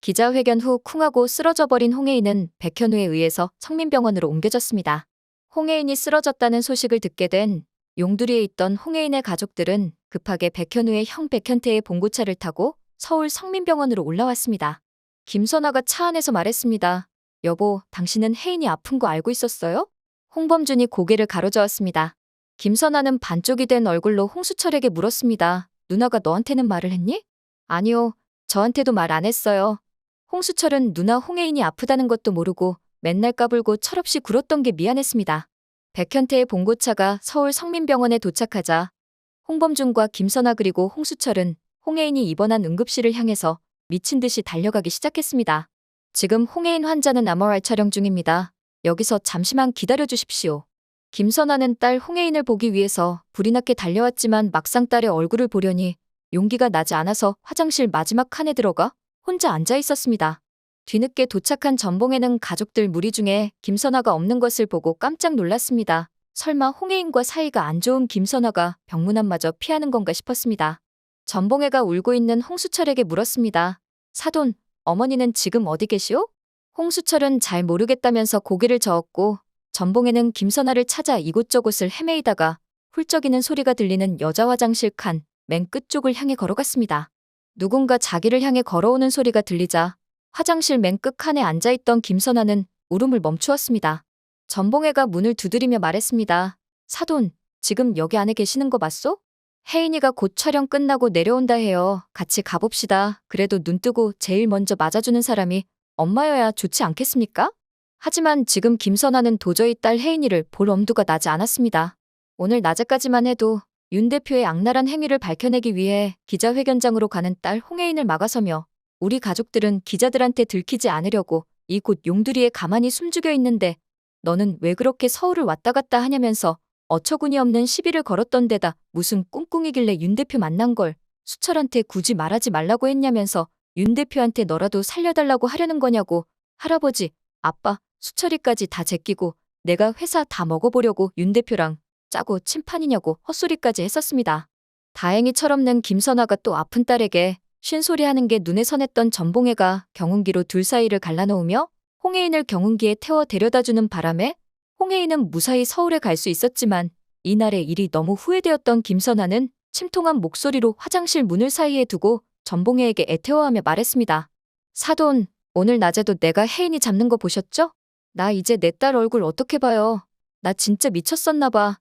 기자회견 후 쿵하고 쓰러져 버린 홍혜인은 백현우에 의해서 성민병원으로 옮겨졌습니다. 홍혜인이 쓰러졌다는 소식을 듣게 된 용두리에 있던 홍혜인의 가족들은 급하게 백현우의 형 백현태의 봉고차를 타고 서울 성민병원으로 올라왔습니다. 김선아가 차 안에서 말했습니다. 여보, 당신은 혜인이 아픈 거 알고 있었어요? 홍범준이 고개를 가로저었습니다. 김선아는 반쪽이 된 얼굴로 홍수철에게 물었습니다. 누나가 너한테는 말을 했니? 아니요, 저한테도 말 안 했어요. 홍수철은 누나 홍혜인이 아프다는 것도 모르고 맨날 까불고 철없이 굴었던 게 미안했습니다. 백현태의 봉고차가 서울 성민병원에 도착하자 홍범준과 김선아 그리고 홍수철은 홍혜인이 입원한 응급실을 향해서 미친 듯이 달려가기 시작했습니다. 지금 홍혜인 환자는 MRI 촬영 중입니다. 여기서 잠시만 기다려 주십시오. 김선아는 딸 홍혜인을 보기 위해서 불이 나게 달려왔지만 막상 딸의 얼굴을 보려니 용기가 나지 않아서 화장실 마지막 칸에 들어가 혼자 앉아 있었습니다. 뒤늦게 도착한 전봉에는 가족들 무리 중에 김선아가 없는 것을 보고 깜짝 놀랐습니다. 설마 홍혜인과 사이가 안 좋은 김선아가 병문안마저 피하는 건가 싶었습니다. 전봉애가 울고 있는 홍수철에게 물었습니다. 사돈, 어머니는 지금 어디 계시오? 홍수철은 잘 모르겠다면서 고개를 저었고 전봉애는 김선아를 찾아 이곳저곳을 헤매이다가 훌쩍이는 소리가 들리는 여자 화장실 칸 맨 끝쪽을 향해 걸어갔습니다. 누군가 자기를 향해 걸어오는 소리가 들리자 화장실 맨 끝 칸에 앉아있던 김선아는 울음을 멈추었습니다. 전봉애가 문을 두드리며 말했습니다. 사돈, 지금 여기 안에 계시는 거 맞소? 혜인이가 곧 촬영 끝나고 내려온다 해요. 같이 가봅시다. 그래도 눈 뜨고 제일 먼저 맞아주는 사람이 엄마여야 좋지 않겠습니까? 하지만 지금 김선아는 도저히 딸 혜인이를 볼 엄두가 나지 않았습니다. 오늘 낮에까지만 해도 윤 대표의 악랄한 행위를 밝혀내기 위해 기자회견장으로 가는 딸 홍혜인을 막아서며 우리 가족들은 기자들한테 들키지 않으려고 이곳 용두리에 가만히 숨죽여 있는데 너는 왜 그렇게 서울을 왔다 갔다 하냐면서 어처구니 없는 시비를 걸었던 데다 무슨 꿍꿍이길래 윤 대표 만난 걸 수철한테 굳이 말하지 말라고 했냐면서 윤 대표한테 너라도 살려달라고 하려는 거냐고 할아버지, 아빠, 수철이까지 다 제끼고 내가 회사 다 먹어보려고 윤 대표랑 짜고 침판이냐고 헛소리까지 했었습니다. 다행히 철없는 김선아가 또 아픈 딸에게 쉰소리 하는 게 눈에 선했던 전봉애가 경운기로 둘 사이를 갈라놓으며 홍혜인을 경운기에 태워 데려다주는 바람에 홍혜인은 무사히 서울에 갈 수 있었지만 이날의 일이 너무 후회되었던 김선아는 침통한 목소리로 화장실 문을 사이에 두고 전봉애에게 애태워하며 말했습니다. 사돈, 오늘 낮에도 내가 혜인이 잡는 거 보셨죠? 나 이제 내 딸 얼굴 어떻게 봐요? 나 진짜 미쳤었나 봐.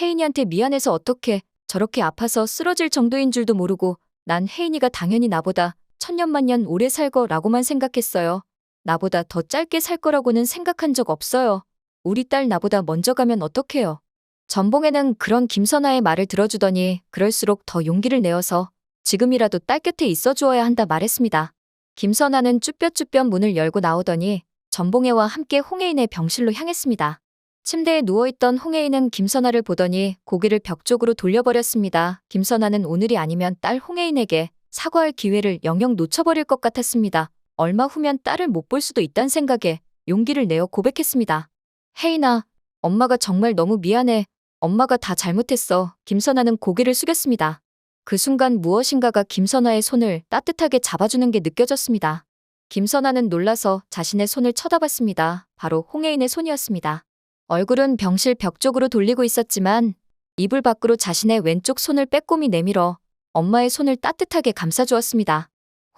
혜인이한테 미안해서 어떻게 저렇게 아파서 쓰러질 정도인 줄도 모르고 난 혜인이가 당연히 나보다 천년만년 오래 살 거라고만 생각했어요. 나보다 더 짧게 살 거라고는 생각한 적 없어요. 우리 딸 나보다 먼저 가면 어떡해요. 전봉에는 그런 김선아의 말을 들어주더니 그럴수록 더 용기를 내어서 지금이라도 딸 곁에 있어 주어야 한다 말했습니다. 김선아는 쭈뼛쭈뼛 문을 열고 나오더니 전봉애와 함께 홍혜인의 병실로 향했습니다. 침대에 누워있던 홍혜인은 김선아를 보더니 고개를 벽 쪽으로 돌려버렸습니다. 김선아는 오늘이 아니면 딸 홍혜인에게 사과할 기회를 영영 놓쳐버릴 것 같았습니다. 얼마 후면 딸을 못 볼 수도 있단 생각에 용기를 내어 고백했습니다. 혜인아, 엄마가 정말 너무 미안해. 엄마가 다 잘못했어. 김선아는 고개를 숙였습니다. 그 순간 무엇인가가 김선아의 손을 따뜻하게 잡아주는 게 느껴졌습니다. 김선아는 놀라서 자신의 손을 쳐다봤습니다. 바로 홍혜인의 손이었습니다. 얼굴은 병실 벽 쪽으로 돌리고 있었지만 이불 밖으로 자신의 왼쪽 손을 빼꼼히 내밀어 엄마의 손을 따뜻하게 감싸주었습니다.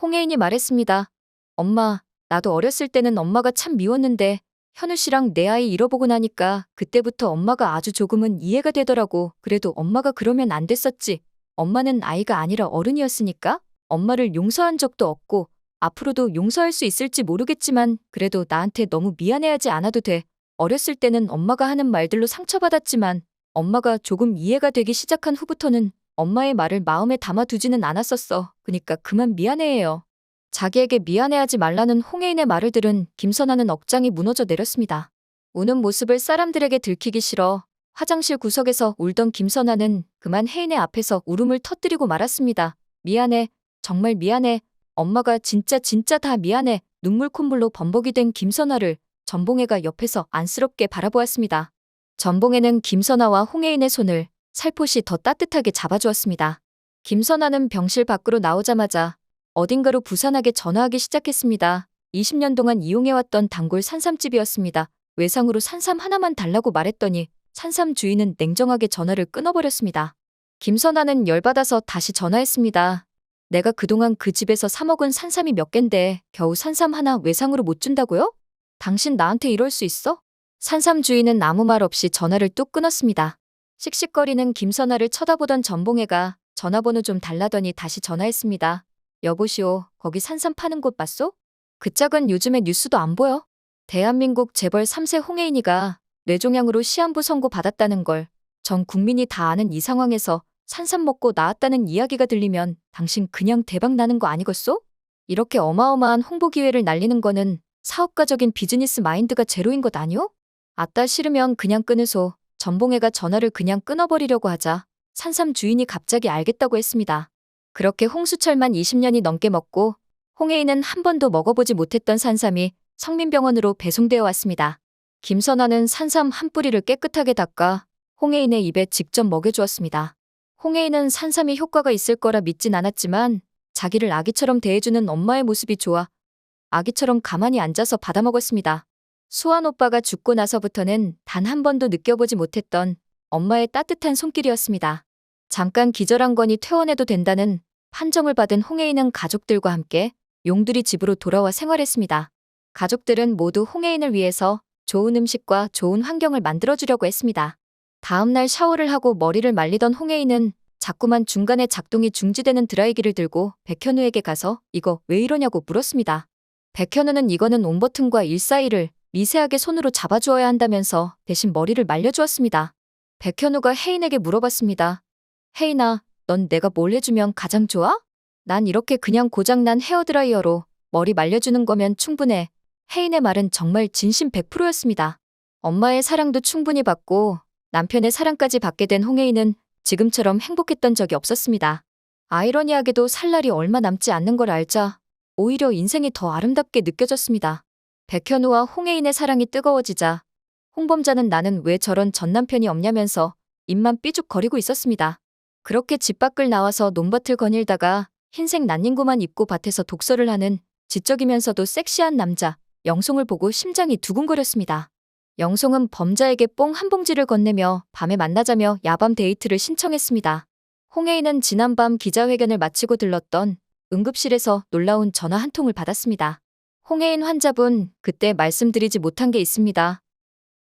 홍혜인이 말했습니다. 엄마, 나도 어렸을 때는 엄마가 참 미웠는데 현우 씨랑 내 아이 잃어보고 나니까 그때부터 엄마가 아주 조금은 이해가 되더라고. 그래도 엄마가 그러면 안 됐었지. 엄마는 아이가 아니라 어른이었으니까 엄마를 용서한 적도 없고 앞으로도 용서할 수 있을지 모르겠지만 그래도 나한테 너무 미안해하지 않아도 돼. 어렸을 때는 엄마가 하는 말들로 상처받았지만 엄마가 조금 이해가 되기 시작한 후부터는 엄마의 말을 마음에 담아두지는 않았었어. 그니까 그만 미안해해요. 자기에게 미안해하지 말라는 홍혜인의 말을 들은 김선아는 억장이 무너져 내렸습니다. 우는 모습을 사람들에게 들키기 싫어 화장실 구석에서 울던 김선아는 그만 혜인의 앞에서 울음을 터뜨리고 말았습니다. 미안해. 정말 미안해. 엄마가 진짜 진짜 다 미안해. 눈물 콧물로 범벅이 된 김선아를 전봉애가 옆에서 안쓰럽게 바라보았습니다. 전봉애는 김선아와 홍혜인의 손을 살포시 더 따뜻하게 잡아주었습니다. 김선아는 병실 밖으로 나오자마자 어딘가로 부산하게 전화하기 시작했습니다. 20년 동안 이용해왔던 단골 산삼집이었습니다. 외상으로 산삼 하나만 달라고 말했더니 산삼 주인은 냉정하게 전화를 끊어버렸습니다. 김선아는 열받아서 다시 전화했습니다. 내가 그동안 그 집에서 사먹은 산삼이 몇 갠데 겨우 산삼 하나 외상으로 못 준다고요? 당신 나한테 이럴 수 있어? 산삼 주인은 아무 말 없이 전화를 뚝 끊었습니다. 씩씩거리는 김선아를 쳐다보던 전봉애가 전화번호 좀 달라더니 다시 전화했습니다. 여보시오, 거기 산삼 파는 곳 봤소? 그 짝은 요즘에 뉴스도 안 보여? 대한민국 재벌 3세 홍혜인이가 뇌종양으로 시한부 선고 받았다는 걸 전 국민이 다 아는 이 상황에서 산삼 먹고 나았다는 이야기가 들리면 당신 그냥 대박 나는 거 아니겠소? 이렇게 어마어마한 홍보 기회를 날리는 거는 사업가적인 비즈니스 마인드가 제로인 것 아니오? 아따 싫으면 그냥 끊으소. 전봉애가 전화를 그냥 끊어버리려고 하자 산삼 주인이 갑자기 알겠다고 했습니다. 그렇게 홍수철만 20년이 넘게 먹고 홍혜인은 한 번도 먹어보지 못했던 산삼이 성민병원으로 배송되어 왔습니다. 김선아는 산삼 한 뿌리를 깨끗하게 닦아 홍혜인의 입에 직접 먹여주었습니다. 홍혜인은 산삼이 효과가 있을 거라 믿진 않았지만 자기를 아기처럼 대해주는 엄마의 모습이 좋아 아기처럼 가만히 앉아서 받아먹었습니다. 수환 오빠가 죽고 나서부터는 단 한 번도 느껴보지 못했던 엄마의 따뜻한 손길이었습니다. 잠깐 기절한 거니 퇴원해도 된다는 판정을 받은 홍혜인은 가족들과 함께 용두리 집으로 돌아와 생활했습니다. 가족들은 모두 홍혜인을 위해서 좋은 음식과 좋은 환경을 만들어주려고 했습니다. 다음날 샤워를 하고 머리를 말리던 홍혜인은 자꾸만 중간에 작동이 중지되는 드라이기를 들고 백현우에게 가서 이거 왜 이러냐고 물었습니다. 백현우는 이거는 온 버튼과 일 사이를 미세하게 손으로 잡아주어야 한다면서 대신 머리를 말려주었습니다. 백현우가 혜인에게 물어봤습니다. 혜인아, 넌 내가 뭘 해주면 가장 좋아? 난 이렇게 그냥 고장난 헤어드라이어로 머리 말려주는 거면 충분해. 혜인의 말은 정말 진심 100%였습니다. 엄마의 사랑도 충분히 받고 남편의 사랑까지 받게 된 홍혜인은 지금처럼 행복했던 적이 없었습니다. 아이러니하게도 살 날이 얼마 남지 않는 걸 알자 오히려 인생이 더 아름답게 느껴졌습니다. 백현우와 홍혜인의 사랑이 뜨거워지자 홍범자는 나는 왜 저런 전 남편이 없냐면서 입만 삐죽거리고 있었습니다. 그렇게 집 밖을 나와서 논밭을 거닐다가 흰색 난닝구만 입고 밭에서 독서를 하는 지적이면서도 섹시한 남자 영송을 보고 심장이 두근거렸습니다. 영송은 범자에게 뽕 한 봉지를 건네며 밤에 만나자며 야밤 데이트를 신청했습니다. 홍혜인은 지난밤 기자회견을 마치고 들렀던 응급실에서 놀라운 전화 한 통을 받았습니다. 홍혜인 환자분, 그때 말씀드리지 못한 게 있습니다.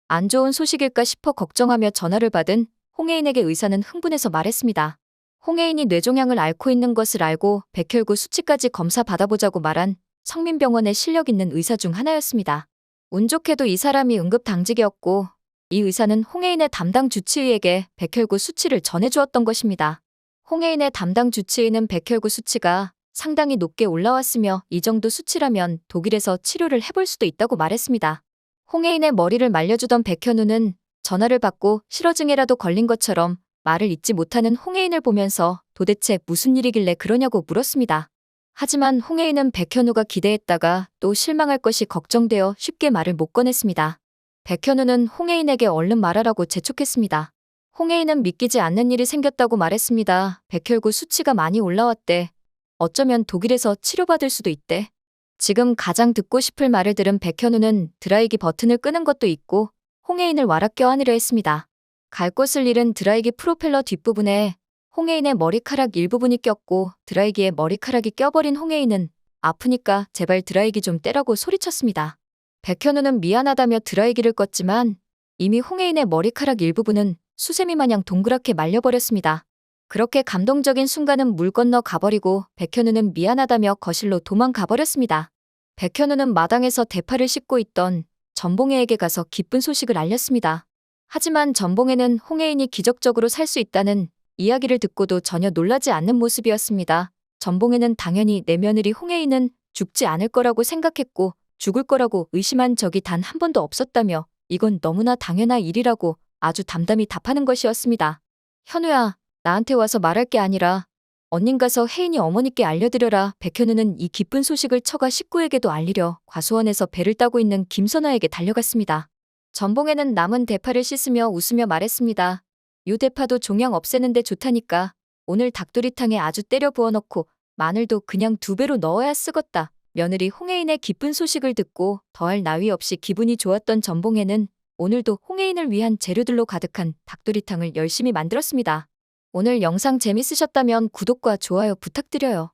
안 좋은 소식일까 싶어 걱정하며 전화를 받은 홍혜인에게 의사는 흥분해서 말했습니다. 홍혜인이 뇌종양을 앓고 있는 것을 알고 백혈구 수치까지 검사 받아보자고 말한 성민병원의 실력 있는 의사 중 하나였습니다. 운 좋게도 이 사람이 응급 당직이었고 이 의사는 홍혜인의 담당 주치의에게 백혈구 수치를 전해주었던 것입니다. 홍혜인의 담당 주치의는 백혈구 수치가 상당히 높게 올라왔으며 이 정도 수치라면 독일에서 치료를 해볼 수도 있다고 말했습니다. 홍혜인의 머리를 말려주던 백현우는 전화를 받고 실어증에라도 걸린 것처럼 말을 잇지 못하는 홍혜인을 보면서 도대체 무슨 일이길래 그러냐고 물었습니다. 하지만 홍혜인은 백현우가 기대했다가 또 실망할 것이 걱정되어 쉽게 말을 못 꺼냈습니다. 백현우는 홍혜인에게 얼른 말하라고 재촉했습니다. 홍혜인은 믿기지 않는 일이 생겼다고 말했습니다. 백혈구 수치가 많이 올라왔대. 어쩌면 독일에서 치료받을 수도 있대. 지금 가장 듣고 싶을 말을 들은 백현우는 드라이기 버튼을 끄는 것도 있고 홍혜인을 와락 껴안으려 했습니다. 갈 곳을 잃은 드라이기 프로펠러 뒷부분에 홍혜인의 머리카락 일부분이 꼈고 드라이기에 머리카락이 껴버린 홍혜인은 아프니까 제발 드라이기 좀 떼라고 소리쳤습니다. 백현우는 미안하다며 드라이기를 껐지만 이미 홍혜인의 머리카락 일부분은 수세미 마냥 동그랗게 말려버렸습니다. 그렇게 감동적인 순간은 물 건너 가버리고 백현우는 미안하다며 거실로 도망가버렸습니다. 백현우는 마당에서 대파를 씻고 있던 전봉애에게 가서 기쁜 소식을 알렸습니다. 하지만 전봉애는 홍혜인이 기적적으로 살 수 있다는 이야기를 듣고도 전혀 놀라지 않는 모습이었습니다. 전봉애는 당연히 내 며느리 홍혜인은 죽지 않을 거라고 생각했고 죽을 거라고 의심한 적이 단 한 번도 없었다며 이건 너무나 당연한 일이라고 아주 담담히 답하는 것이었습니다. 현우야, 나한테 와서 말할 게 아니라 언닌 가서 혜인이 어머니께 알려드려라. 백현우는 이 기쁜 소식을 처가 식구에게도 알리려 과수원에서 배를 따고 있는 김선아에게 달려갔습니다. 전봉에는 남은 대파를 씻으며 웃으며 말했습니다. 요 대파도 종양 없애는데 좋다니까. 오늘 닭도리탕에 아주 때려 부어넣고 마늘도 그냥 두 배로 넣어야 쓰겄다. 며느리 홍혜인의 기쁜 소식을 듣고 더할 나위 없이 기분이 좋았던 전봉에는 오늘도 홍혜인을 위한 재료들로 가득한 닭도리탕을 열심히 만들었습니다. 오늘 영상 재밌으셨다면 구독과 좋아요 부탁드려요.